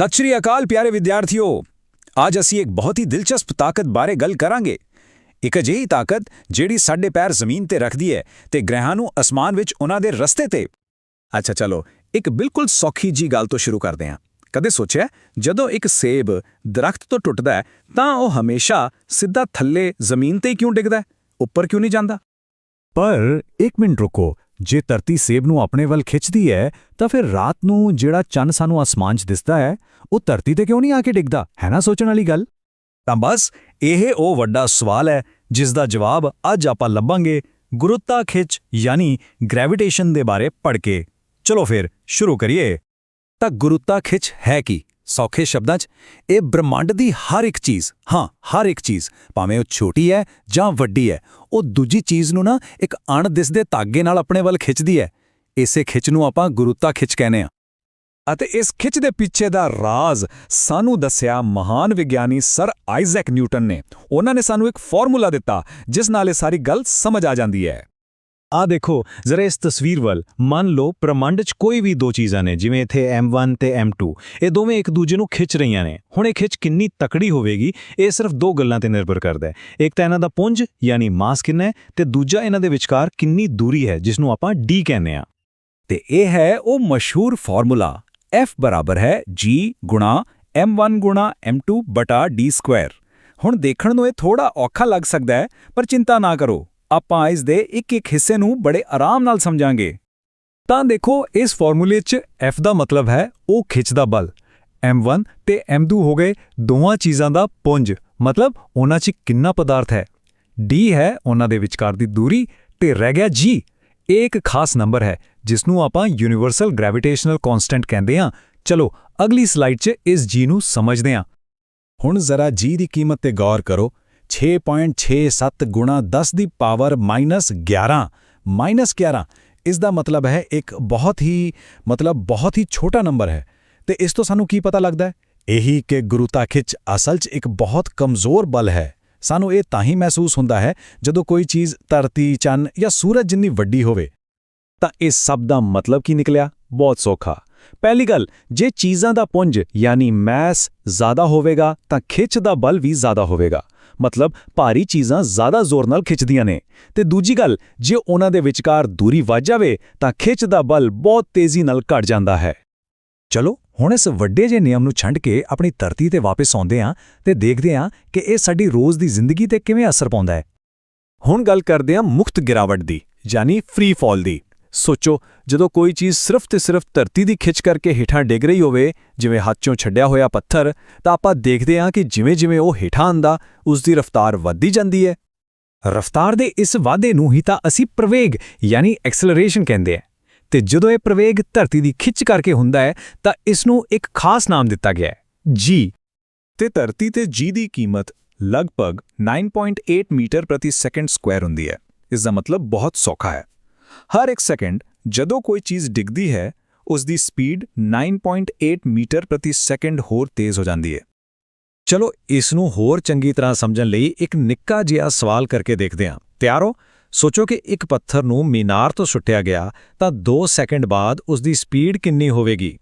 ਸਤਿ ਸ਼੍ਰੀ ਅਕਾਲ ਪਿਆਰੇ ਵਿਦਿਆਰਥੀਓ। ਅੱਜ ਅਸੀਂ ਇੱਕ ਬਹੁਤ ਹੀ ਦਿਲਚਸਪ ਤਾਕਤ ਬਾਰੇ ਗੱਲ ਕਰਾਂਗੇ। ਇੱਕ ਅਜਿਹੀ ਤਾਕਤ ਜਿਹੜੀ ਸਾਡੇ ਪੈਰ ਜ਼ਮੀਨ ਤੇ ਰੱਖਦੀ ਹੈ ਤੇ ਗ੍ਰਹਿਾਂ ਨੂੰ ਅਸਮਾਨ ਵਿੱਚ ਉਹਨਾਂ ਦੇ ਰਸਤੇ ਤੇ। ਅੱਛਾ, ਚਲੋ, ਇੱਕ ਬਿਲਕੁਲ ਸੌਖੀ ਜੀ ਗੱਲ ਤੋਂ ਸ਼ੁਰੂ ਕਰਦੇ ਹਾਂ। ਕਦੇ ਸੋਚਿਆ, ਜਦੋਂ ਇੱਕ ਸੇਬ ਦਰਖਤ ਤੋਂ ਟੁੱਟਦਾ ਹੈ, ਤਾਂ ਉਹ ਹਮੇਸ਼ਾ ਸਿੱਧਾ ਥੱਲੇ ਜ਼ਮੀਨ ਤੇ ਹੀ ਕਿਉਂ ਡਿੱਗਦਾ ਉੱਪਰ ਕਿਉਂ ਨਹੀਂ ਜਾਂਦਾ? ਪਰ ਇੱਕ ਮਿੰਟ ਰੁਕੋ ਜੇ ਧਰਤੀ ਸੇਬ ਨੂੰ ਆਪਣੇ ਵੱਲ ਖਿੱਚਦੀ ਹੈ, ਤਾਂ ਫਿਰ ਰਾਤ ਨੂੰ ਜਿਹੜਾ ਚੰਨ ਸਾਨੂੰ ਆਸਮਾਨ 'ਚ ਦਿਸਦਾ ਹੈ, ਉਹ ਧਰਤੀ ਤੇ ਕਿਉਂ ਨਹੀਂ ਆ ਕੇ ਡਿੱਗਦਾ? ਹੈ ਨਾ ਸੋਚਣ ਵਾਲੀ ਗੱਲ? ਤਾਂ ਬਸ ਇਹ ਉਹ ਵੱਡਾ ਸਵਾਲ ਹੈ, ਜਿਸ ਦਾ ਜਵਾਬ ਅੱਜ ਆਪਾਂ ਲੱਭਾਂਗੇ ਗੁਰੁੱਤਾ ਖਿੱਚ ਯਾਨੀ ਗ੍ਰੈਵਿਟੇਸ਼ਨ ਦੇ ਬਾਰੇ ਪੜ੍ਹ ਕੇ। ਚਲੋ ਫਿਰ, ਸ਼ੁਰੂ ਕਰੀਏ। ਤਾਂ ਗੁਰੁੱਤਾ ਖਿੱਚ ਹੈ ਕੀ? ਸੌਖੇ ਸ਼ਬਦਾਂ 'ਚ, ਇਹ ਬ੍ਰਹਮੰਡ ਦੀ ਹਰ ਇੱਕ ਚੀਜ਼, ਹਾਂ, ਹਰ ਇੱਕ ਚੀਜ਼, ਭਾਵੇਂ ਉਹ ਛੋਟੀ ਹੈ ਜਾਂ ਵੱਡੀ ਹੈ, ਉਹ ਦੂਜੀ ਚੀਜ਼ ਨੂੰ ਨਾ ਇੱਕ ਅਣਦਿਸਦੇ ਤਾਗੇ ਨਾਲ ਆਪਣੇ ਵੱਲ ਖਿੱਚਦੀ ਹੈ। ਇਸੇ ਖਿੱਚ ਨੂੰ ਆਪਾਂ ਗੁਰੂਤਾ ਖਿੱਚ ਕਹਿੰਦੇ ਆ ਅਤੇ ਇਸ ਖਿੱਚ ਦੇ ਪਿੱਛੇ ਦਾ ਰਾਜ਼ ਸਾਨੂੰ ਦੱਸਿਆ ਮਹਾਨ ਵਿਗਿਆਨੀ ਸਰ ਆਈਜ਼ੈਕ ਨਿਊਟਨ ਨੇ। ਉਹਨਾਂ ਨੇ ਸਾਨੂੰ ਇੱਕ ਫਾਰਮੂਲਾ ਦਿੱਤਾ, ਜਿਸ ਨਾਲ ਇਹ ਸਾਰੀ ਗੱਲ ਸਮਝ ਆ ਜਾਂਦੀ ਹੈ। ਆ ਦੇਖੋ, ਜ਼ਰਾ ਇਸ ਤਸਵੀਰ ਵੱਲ ਮੰਨ ਲਓ ਪ੍ਰਮੰਡ 'ਚ ਕੋਈ ਵੀ ਦੋ ਚੀਜ਼ਾਂ ਨੇ, ਜਿਵੇਂ ਇੱਥੇ m1 ਤੇ m2 ਇਹ ਦੋਵੇਂ ਇੱਕ ਦੂਜੇ ਨੂੰ ਖਿੱਚ ਰਹੀਆਂ ਨੇ। ਹੁਣ ਇਹ ਖਿੱਚ ਕਿੰਨੀ ਤਕੜੀ ਹੋਵੇਗੀ, ਇਹ ਸਿਰਫ ਦੋ ਗੱਲਾਂ ਤੇ ਨਿਰਭਰ ਕਰਦਾ ਹੈ। ਇੱਕ ਤਾਂ ਇਹਨਾਂ ਦਾ ਪੁੰਜ, ਯਾਨੀ ਮਾਸ ਕਿੰਨਾ ਹੈ, ਤੇ ਦੂਜਾ ਇਹਨਾਂ ਦੇ ਵਿਚਕਾਰ ਕਿੰਨੀ ਦੂਰੀ ਹੈ, ਜਿਸ ਨੂੰ ਆਪਾਂ d ਕਹਿੰਦੇ ਆ ਤੇ ਇਹ ਹੈ ਉਹ ਮਸ਼ਹੂਰ ਫਾਰਮੂਲਾ, F ਬਰਾਬਰ ਹੈ g ਗੁਣਾ m1 ਗੁਣਾ m2 ਬਟਾ d ਸਕੁਆਇਰ ਹੁਣ ਦੇਖਣ ਨੂੰ ਇਹ ਥੋੜਾ ਔਖਾ ਲੱਗ ਸਕਦਾ ਹੈ, ਪਰ ਚਿੰਤਾ ਨਾ ਕਰੋ। ਆਪਾਂ ਇਸ ਦੇ ਇੱਕ ਇੱਕ ਹਿੱਸੇ ਨੂੰ ਬੜੇ ਆਰਾਮ ਨਾਲ ਸਮਝਾਂਗੇ। ਤਾਂ ਦੇਖੋ, ਇਸ ਫਾਰਮੂਲੇ 'ਚ F ਦਾ ਮਤਲਬ ਹੈ ਉਹ ਖਿੱਚ ਦਾ ਬਲ m1 ਤੇ m2 ਹੋ ਗਏ ਦੋਵਾਂ ਚੀਜ਼ਾਂ ਦਾ ਪੁੰਜ। ਮਤਲਬ ਉਹਨਾਂ 'ਚ ਕਿੰਨਾ ਪਦਾਰਥ ਹੈ? D ਹੈ ਉਹਨਾਂ ਦੇ ਵਿਚਕਾਰ ਦੀ ਦੂਰੀ ਤੇ ਰਹਿ ਗਿਆ g ਇਹ ਇੱਕ ਖਾਸ ਨੰਬਰ ਹੈ, ਜਿਸ ਨੂੰ ਆਪਾਂ ਯੂਨੀਵਰਸਲ ਗ੍ਰੈਵਿਟੇਸ਼ਨਲ ਕਨਸਟੈਂਟ ਕਹਿੰਦੇ ਹਾਂ। ਚਲੋ, ਅਗਲੀ ਸਲਾਈਡ 'ਚ ਇਸ g ਨੂੰ ਸਮਝਦੇ ਹਾਂ। ਹੁਣ ਜ਼ਰਾ g ਦੀ ਕੀਮਤ ਤੇ ਗੌਰ ਕਰੋ। 6.67 ਗੁਣਾ 10 ਦੀ ਪਾਵਰ ਮਾਈਨਸ 11 ਮਾਈਨਸ 11 ਇਸ ਦਾ ਮਤਲਬ ਹੈ ਇੱਕ ਬਹੁਤ ਹੀ, ਮਤਲਬ ਬਹੁਤ ਹੀ ਛੋਟਾ ਨੰਬਰ ਹੈ। ਤੇ ਇਸ ਤੋਂ ਸਾਨੂੰ ਕੀ ਪਤਾ ਲੱਗਦਾ ਹੈ? ਇਹੀ ਕਿ ਗੁਰੂਤਾ ਖਿੱਚ ਅਸਲ 'ਚ ਇੱਕ ਬਹੁਤ ਕਮਜ਼ੋਰ ਬਲ ਹੈ। ਸਾਨੂੰ ਇਹ ਤਾਂ ਹੀ ਮਹਿਸੂਸ ਹੁੰਦਾ ਹੈ ਜਦੋਂ ਕੋਈ ਚੀਜ਼ ਧਰਤੀ, ਚੰਨ ਜਾਂ ਸੂਰਜ ਜਿੰਨੀ ਵੱਡੀ ਹੋਵੇ। ਤਾਂ ਇਸ ਸਭ ਦਾ ਮਤਲਬ ਕੀ ਨਿਕਲਿਆ? ਬਹੁਤ ਸੌਖਾ। ਪਹਿਲੀ ਗੱਲ, ਜੇ ਚੀਜ਼ਾਂ ਦਾ ਪੁੰਜ, ਯਾਨੀ ਮੈਸ, ਜ਼ਿਆਦਾ ਹੋਵੇਗਾ, ਤਾਂ ਖਿੱਚ ਦਾ ਬਲ ਵੀ ਜ਼ਿਆਦਾ ਹੋਵੇਗਾ। ਮਤਲਬ ਭਾਰੀ ਚੀਜ਼ਾਂ ਜ਼ਿਆਦਾ ਜ਼ੋਰ ਨਾਲ ਖਿੱਚਦੀਆਂ ਨੇ। ਤੇ ਦੂਜੀ ਗੱਲ, ਜੇ ਉਹਨਾਂ ਦੇ ਵਿਚਕਾਰ ਦੂਰੀ ਵੱਧ ਜਾਵੇ, ਤਾਂ ਖਿੱਚ ਦਾ ਬਲ ਬਹੁਤ ਤੇਜ਼ੀ ਨਾਲ ਘਟ ਜਾਂਦਾ ਹੈ। ਚਲੋ, ਹੁਣ ਇਸ ਵੱਡੇ ਜਿਹੇ ਨਿਯਮ ਨੂੰ ਛੱਡ ਕੇ ਆਪਣੀ ਧਰਤੀ ਤੇ ਵਾਪਸ ਆਉਂਦੇ ਹਾਂ ਤੇ ਦੇਖਦੇ ਹਾਂ ਕਿ ਇਹ ਸਾਡੀ ਰੋਜ਼ ਦੀ ਜ਼ਿੰਦਗੀ ਤੇ ਕਿਵੇਂ ਅਸਰ ਪਾਉਂਦਾ ਹੈ। ਹੁਣ ਗੱਲ ਕਰਦੇ ਹਾਂ ਮੁਕਤ ਗਿਰਾਵਟ ਦੀ, ਯਾਨੀ ਫ੍ਰੀ ਫਾਲ ਦੀ। ਸੋਚੋ, ਜਦੋਂ ਕੋਈ ਚੀਜ਼ ਸਿਰਫ ਤੇ ਸਿਰਫ ਧਰਤੀ ਦੀ ਖਿੱਚ ਕਰਕੇ ਹੇਠਾਂ ਡਿੱਗ ਰਹੀ ਹੋਵੇ, ਜਿਵੇਂ ਹੱਥ 'ਚੋਂ ਛੱਡਿਆ ਹੋਇਆ ਪੱਥਰ, ਤਾਂ ਆਪਾਂ ਦੇਖਦੇ ਹਾਂ ਕਿ ਜਿਵੇਂ-ਜਿਵੇਂ ਉਹ ਹੇਠਾਂ ਆਂਦਾ ਉਸ ਦੀ ਰਫ਼ਤਾਰ ਵੱਧਦੀ ਜਾਂਦੀ ਹੈ। ਰਫ਼ਤਾਰ ਦੇ ਇਸ ਵਾਧੇ ਨੂੰ ਹੀ ਤਾਂ ਅਸੀਂ ਪ੍ਰਵੇਗ, ਯਾਨੀ ਐਕਸਲਰੇਸ਼ਨ ਕਹਿੰਦੇ ਹਾਂ। ਤੇ ਜਦੋਂ ਇਹ ਪ੍ਰਵੇਗ ਧਰਤੀ ਦੀ ਖਿੱਚ ਕਰਕੇ ਹੁੰਦਾ ਹੈ, ਤਾਂ ਇਸ ਨੂੰ ਇੱਕ ਖਾਸ ਨਾਮ ਦਿੱਤਾ ਗਿਆ ਹੈ ਜੀ ਤੇ ਧਰਤੀ ਤੇ ਜੀ ਦੀ ਕੀਮਤ ਲਗਭਗ 9.8 ਮੀਟਰ ਪ੍ਰਤੀ ਸੈਕਿੰਡ ਸਕੁਆਇਰ ਹੁੰਦੀ ਹੈ। ਇਸ ਦਾ ਮਤਲਬ ਬਹੁਤ ਸੌਖਾ ਹੈ। ਹਰ ਇੱਕ ਸੈਕਿੰਡ ਜਦੋਂ ਕੋਈ ਚੀਜ਼ ਡਿੱਗਦੀ ਹੈ ਉਸ ਦੀ ਸਪੀਡ 9.8 ਮੀਟਰ ਪ੍ਰਤੀ ਸੈਕਿੰਡ ਹੋਰ ਤੇਜ਼ ਹੋ ਜਾਂਦੀ ਹੈ। ਚਲੋ, ਇਸ ਨੂੰ ਹੋਰ ਚੰਗੀ ਤਰ੍ਹਾਂ ਸਮਝਣ ਲਈ ਇੱਕ ਨਿੱਕਾ ਜਿਹਾ ਸਵਾਲ ਕਰਕੇ ਦੇਖਦੇ ਹਾਂ। ਤਿਆਰੋ, ਸੋਚੋ ਕਿ ਇੱਕ ਪੱਥਰ ਨੂੰ ਮੀਨਾਰ ਤੋਂ ਸੁੱਟਿਆ ਗਿਆ ਤਾਂ 2 ਸੈਕਿੰਡ ਬਾਅਦ ਉਸ ਦੀ ਸਪੀਡ ਕਿੰਨੀ ਹੋਵੇਗੀ?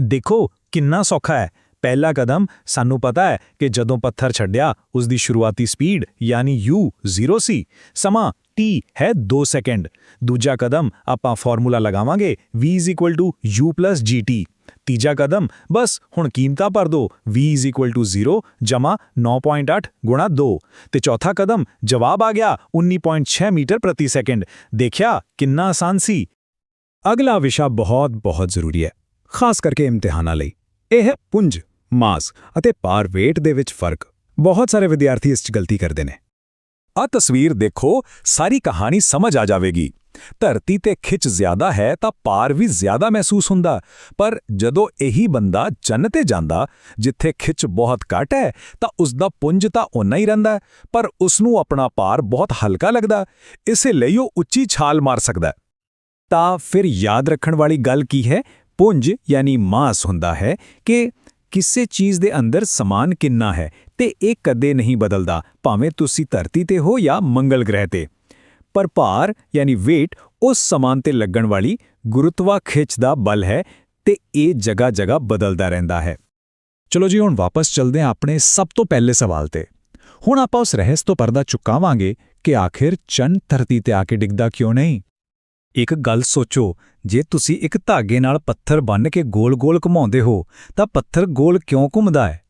ਦੇਖੋ, ਕਿੰਨਾ ਸੌਖਾ ਹੈ। ਪਹਿਲਾ ਕਦਮ ਸਾਨੂੰ ਪਤਾ ਹੈ ਕਿ ਜਦੋਂ ਪੱਥਰ ਛੱਡਿਆ ਉਸ ਦੀ ਸ਼ੁਰੂਆਤੀ ਸਪੀਡ ਯਾਨੀ u 0 ਸੀ। ਸਮਾਂ t ਹੈ 2 ਸੈਕਿੰਡ ਦੂਜਾ ਕਦਮ ਆਪਾਂ ਫਾਰਮੂਲਾ ਲਗਾਵਾਂਗੇ v u gt ਤੀਜਾ ਕਦਮ, ਬਸ ਹੁਣ ਕੀਮਤਾਂ ਭਰ ਦੋ, v 0 ਜਮਾ 9.8 ਗੁਣਾ 2 ਤੇ ਚੌਥਾ ਕਦਮ, ਜਵਾਬ ਆ ਗਿਆ 19.6 ਮੀਟਰ ਪ੍ਰਤੀ ਸੈਕਿੰਡ ਦੇਖਿਆ ਕਿੰਨਾ ਆਸਾਨ ਸੀ। ਅਗਲਾ ਵਿਸ਼ਾ ਬਹੁਤ ਬਹੁਤ ਜ਼ਰੂਰੀ ਹੈ, ਖਾਸ ਕਰਕੇ ਇਮਤਿਹਾਨਾਂ ਲਈ। ਇਹ ਹੈ ਪੁੰਜ। ਮਾਸ ਅਤੇ ਪਾਰ weight ਦੇ ਵਿੱਚ ਫ਼ਰਕ। ਬਹੁਤ ਸਾਰੇ ਵਿਦਿਆਰਥੀ ਇਸ 'ਚ ਗਲਤੀ ਕਰਦੇ ਨੇ। ਆ ਤਸਵੀਰ ਦੇਖੋ, ਸਾਰੀ ਕਹਾਣੀ ਸਮਝ ਆ ਜਾਵੇਗੀ। ਧਰਤੀ ਤੇ ਖਿੱਚ ਜ਼ਿਆਦਾ ਹੈ ਤਾਂ ਪਾਰ ਵੀ ਜ਼ਿਆਦਾ ਮਹਿਸੂਸ ਹੁੰਦਾ। ਪਰ ਜਦੋਂ ਇਹੀ ਬੰਦਾ ਚੰਨ ਤੇ ਜਾਂਦਾ, ਜਿੱਥੇ ਖਿੱਚ ਬਹੁਤ ਘੱਟ ਹੈ, ਤਾਂ ਉਸ ਦਾ ਪੁੰਜ ਤਾਂ ਉਨਾ ਹੀ ਰਹਿੰਦਾ ਪਰ ਉਸ ਨੂੰ ਆਪਣਾ ਪਾਰ ਬਹੁਤ ਹਲਕਾ ਲੱਗਦਾ। ਇਸੇ ਲਈ ਉਹ ਉੱਚੀ ਛਾਲ ਮਾਰ ਸਕਦਾ ਤਾਂ ਫਿਰ ਯਾਦ ਰੱਖਣ ਵਾਲੀ ਗੱਲ ਕੀ ਹੈ? ਪੁੰਜ ਯਾਨੀ ਮਾਸ ਹੁੰਦਾ ਹੈ ਕਿ ਕਿਸੇ ਚੀਜ਼ ਦੇ ਅੰਦਰ ਸਮਾਨ ਕਿੰਨਾ ਹੈ ਤੇ ਇਹ ਕਦੇ ਨਹੀਂ ਬਦਲਦਾ, ਭਾਵੇਂ ਤੁਸੀਂ ਧਰਤੀ ਤੇ ਹੋ ਜਾਂ ਮੰਗਲ ਗ੍ਰਹਿ ਤੇ। ਪਰ ਭਾਰ, ਯਾਨੀ weight, ਉਸ ਸਮਾਨ ਤੇ ਲੱਗਣ ਵਾਲੀ ਗੁਰੁਤਵਾ ਖਿੱਚ ਦਾ ਬਲ ਹੈ ਤੇ ਇਹ ਜਗ੍ਹਾ ਜਗ੍ਹਾ ਬਦਲਦਾ ਰਹਿੰਦਾ ਹੈ। ਚਲੋ ਜੀ, ਹੁਣ ਵਾਪਸ ਚੱਲਦੇ ਹਾਂ ਆਪਣੇ ਸਭ ਤੋਂ ਪਹਿਲੇ ਸਵਾਲ ਤੇ। ਹੁਣ ਆਪਾਂ ਉਸ ਰਹੱਸ ਤੋਂ ਪਰਦਾ ਚੁਕਾਵਾਂਗੇ ਕਿ ਆਖਿਰ ਚੰਨ ਧਰਤੀ ਤੇ ਆ ਕੇ ਡਿੱਗਦਾ ਕਿਉਂ ਨਹੀਂ? ਇੱਕ ਗੱਲ ਸੋਚੋ, ਜੇ ਤੁਸੀਂ ਇੱਕ ਧਾਗੇ ਨਾਲ ਪੱਥਰ ਬੰਨ੍ਹ ਕੇ ਗੋਲ-ਗੋਲ ਘੁਮਾਉਂਦੇ ਹੋ, ਤਾਂ ਪੱਥਰ ਗੋਲ ਕਿਉਂ ਘੁੰਮਦਾ ਹੈ?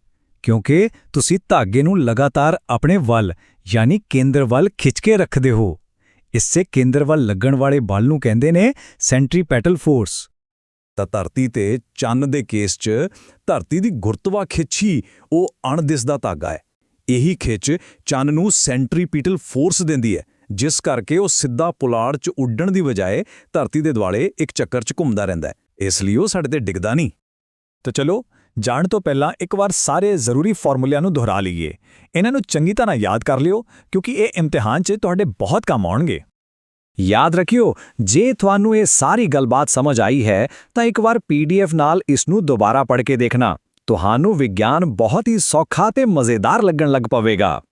ਕਿਉਂਕਿ ਤੁਸੀਂ ਧਾਗੇ ਨੂੰ ਲਗਾਤਾਰ ਆਪਣੇ ਵੱਲ, ਯਾਨੀ ਕੇਂਦਰ ਵੱਲ ਖਿੱਚ ਕੇ ਰੱਖਦੇ ਹੋ। ਇਸੇ ਕੇਂਦਰ ਵੱਲ ਲੱਗਣ ਵਾਲੇ ਬਲ ਨੂੰ ਕਹਿੰਦੇ ਨੇ ਸੈਂਟਰੀਪੈਟਲ ਫੋਰਸ। ਤਾਂ ਧਰਤੀ ਤੇ ਚੰਨ ਦੇ ਕੇਸ 'ਚ ਧਰਤੀ ਦੀ ਗੁਰਤਵਾ ਖਿੱਚ ਹੀ ਉਹ ਅਣਦਿਸਦਾ ਧਾਗਾ ਹੈ। ਇਹੀ ਖਿੱਚ ਚੰਨ ਨੂੰ ਸੈਂਟਰੀਪੀਟਲ ਫੋਰਸ ਦਿੰਦੀ ਹੈ। ਜਿਸ ਕਰਕੇ ਉਹ ਸਿੱਧਾ ਪੁਲਾੜ 'ਚ ਉੱਡਣ ਦੀ ਬਜਾਏ ਧਰਤੀ ਦੇ ਦੁਆਲੇ ਇੱਕ ਚੱਕਰ 'ਚ ਘੁੰਮਦਾ ਰਹਿੰਦਾ ਹੈ। ਇਸ ਲਈ ਉਹ ਸਾਡੇ ਤੇ ਡਿੱਗਦਾ ਨਹੀਂ। ਤਾਂ ਚਲੋ, ਜਾਣ ਤੋਂ ਪਹਿਲਾਂ ਇੱਕ ਵਾਰ ਸਾਰੇ ਜ਼ਰੂਰੀ ਫਾਰਮੂਲਿਆਂ ਨੂੰ ਦੁਹਰਾ ਲਈਏ। ਇਹਨਾਂ ਨੂੰ ਚੰਗੀ ਤਰ੍ਹਾਂ ਯਾਦ ਕਰ ਲਿਓ, ਕਿਉਂਕਿ ਇਹ ਇਮਤਿਹਾਨ 'ਚ ਤੁਹਾਡੇ ਬਹੁਤ ਕੰਮ ਆਉਣਗੇ। ਯਾਦ ਰੱਖਿਓ, ਜੇ ਤੁਹਾਨੂੰ ਇਹ ਸਾਰੀ ਗੱਲਬਾਤ ਸਮਝ ਆਈ ਹੈ, ਤਾਂ ਇੱਕ ਵਾਰ ਪੀਡੀਐਫ ਨਾਲ ਇਸ ਨੂੰ ਦੁਬਾਰਾ ਪੜ੍ਹ ਕੇ ਦੇਖਣਾ। ਤੁਹਾਨੂੰ ਵਿਗਿਆਨ ਬਹੁਤ ਹੀ ਸੌਖਾ ਤੇ ਮਜ਼ੇਦਾਰ ਲੱਗਣ ਲੱਗ ਪਵੇਗਾ।